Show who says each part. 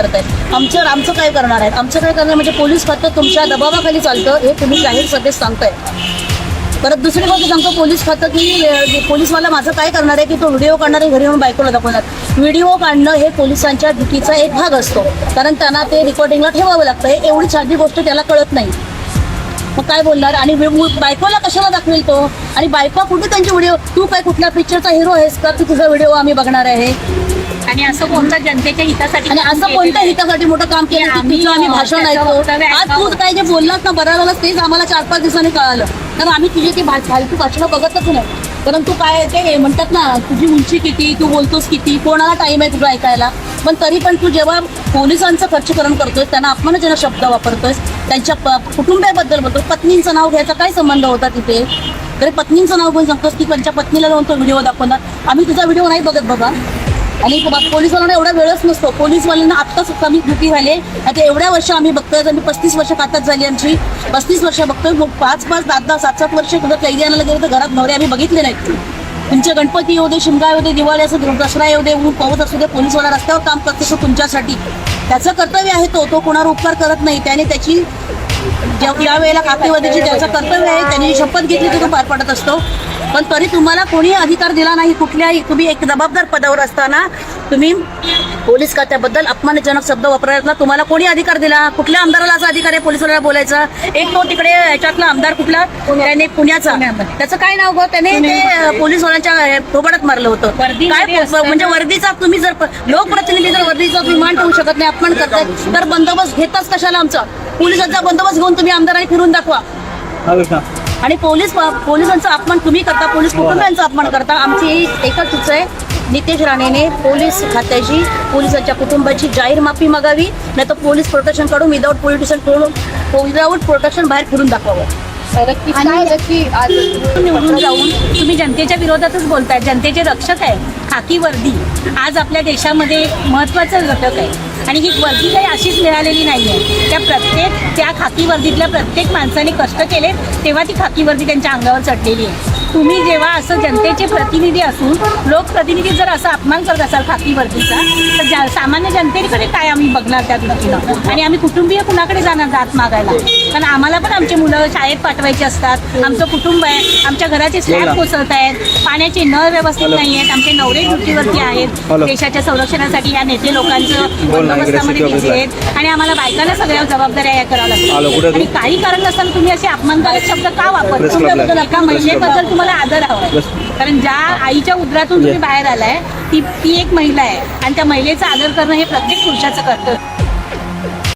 Speaker 1: करतायत. आमच्यावर आमचं काय करणार आहेत? आमचं काय करणार? म्हणजे पोलीस फक्त तुमच्या दबावाखाली चालतं हे तुम्ही जाहीर सभेत सांगताय. परत दुसरी गोष्ट सांगतो पोलीस खातं की पोलीसवाला माझं काय करणार आहे की तो व्हिडिओ काढणार आहे घरी येऊन बायकोला दाखवणार. व्हिडिओ काढणं हे पोलिसांच्या धुकीचा एक भाग असतो. कारण त्यांना ते रेकॉर्डिंगला ठेवावं लागतं. हे एवढी साधी गोष्ट त्याला कळत नाही. मग काय बोलणार? आणि बायकोला कशाला दाखवेल तो? आणि बायको कुठे त्यांचे व्हिडिओ? तू काय कुठल्या पिक्चरचा हिरो आहेस का? की तुझा व्हिडिओ आम्ही बघणार आहे.
Speaker 2: आणि असं कोणतं जनतेच्या हितासाठी
Speaker 1: आणि असं कोणत्या हितासाठी मोठं काम केलं? की
Speaker 2: आम्ही,
Speaker 1: भाषण ऐकतो. आज तू. काय जे बोललास ना बरं झालं तेच आम्हाला चार पाच दिवसांनी कळालं. कारण आम्ही तुझी ती फालतू भाषणं बघतच नाही. परंतु काय ते म्हणतात ना तुझी उंची किती तू बोलतोस किती कोणाला टाइम आहे तुझं ऐकायला? पण तरी पण तू जेव्हा पोलिसांचं खर्चकरण करतोय त्यांना अपमानजनक शब्द वापरतोय त्यांच्या कुटुंबियाबद्दल बोलतो पत्नींचं नाव घ्यायचा काय संबंध होता तिथे? तरी पत्नींचं नाव घेऊन सांगतोस की त्यांच्या पत्नीला जाऊन तो व्हिडिओ दाखवणार? आम्ही तुझा व्हिडिओ नाही बघत बाबा. आणि पोलिसवाल्यांना एवढा वेळच नसतो. पोलिसवाल्यांना आत्ताच कमी ड्युटी झाले आता एवढ्या वर्ष आम्ही बघतोय आम्ही पस्तीस वर्ष कातात झाली आमची. पस्तीस वर्ष बघतोय. मग पाच पाच दहा दहा सात सात वर्ष कुठं कैदी आणायला गेलं तर घरात नवरे आम्ही बघितले नाहीत. तुमचे गणपती येऊ दे शिमगा येऊ दे दिवाळी असू दे दसरा येऊ दे ऊन पाऊस असू दे पोलिसवाला रस्त्यावर काम करतो तो तुमच्यासाठी. त्याचं कर्तव्य आहे तो. तो कोणावर उपकार करत नाही. त्याने त्याची ज्या यावेळेला वेळेला खातेवरची कर्तव्य आहे त्यांनी शपथ घेतली तर तो पार पडत असतो. पण तरी तुम्हाला कोणी अधिकार दिला नाही कुठल्याही तुम्ही एक जबाबदार पदावर असताना तुम्ही पोलीस खात्याबद्दल अपमानजनक शब्द वापरायला तुम्हाला कोणी अधिकार दिला? कुठल्या आमदाराला असा अधिकार आहे पोलिसाला बोलायचा? एक तो तिकडे याच्यातला आमदार कुठला? त्याने पुण्याचा. त्याचं काय नाव गं? त्याने ते पोलीसवाल्यांच्या थोबाडात मारलं होतं. काय म्हणजे वर्दीचा तुम्ही जर लोकप्रतिनिधी जर वर्दीचा विमान ठेवू शकत नाही अपमान करताय तर बंदोबस्त घेताच कशाला आमचा? पोलिसांचा बंदोबस्त घेऊन तुम्ही आमदारांनी फिरून दाखवा. आणि पोलीस पोलिसांचा अपमान तुम्ही करता पोलीस कुटुंबियांचा अपमान करता. आमची एकच चूक आहे. नितेश राणेने पोलीस खात्याची पोलिसांच्या कुटुंबाची जाहीर माफी मागावी नाही तर पोलीस प्रोटेक्शन काढून विदाऊट पोलिटिशियन करून विदाऊट प्रोटेक्शन बाहेर फिरून दाखवावं.
Speaker 2: निवडून जाऊन तुम्ही जनतेच्या विरोधातच बोलताय. जनतेचे रक्षक आहे. खाकी वर्दी. आज आपल्या देशामध्ये महत्वाचं घटक आहे. आणि ही वर्दी काही अशीच मिळालेली नाही आहे त्या प्रत्येक त्या खाकी वर्दीतल्या प्रत्येक माणसाने कष्ट केले तेव्हा ती खाकी वर्दी त्यांच्या अंगावर चढलेली आहे. तुम्ही जेव्हा असं जनतेचे प्रतिनिधी असून लोकप्रतिनिधी जर असा अपमान करत असाल खाकी वर्दीचा तर जा सामान्य जनतेकडे काय आम्ही बघणार त्या दृष्टीनं? आणि आम्ही कुटुंबीय कुणाकडे जाणार दात मागायला? कारण आम्हाला पण आमचे मुलं शाळेत पाठवायची असतात आमचं कुटुंब आहे आमच्या घराचे स्लॅब कोसळत आहेत पाण्याचे नळ व्यवस्थित नाही आहेत आमचे नवरे ड्युटीवरती आहेत. देशाच्या संरक्षणासाठी या नेते लोकांचं बंदोबस्तामध्ये बिझी आहेत आणि आम्हाला बायकांना सगळ्या जबाबदाऱ्या या कराव्या लागतात? आणि काही कारण नसताना तुम्ही असे अपमानकारक शब्द का. वापरता? महिलेबद्दल तुम्हाला आदर हवा कारण ज्या आईच्या उदरातून तुम्ही बाहेर आलाय ती ती एक महिला आहे. आणि त्या महिलेचा आदर करणं हे प्रत्येक पुरुषाचं कर्तव्य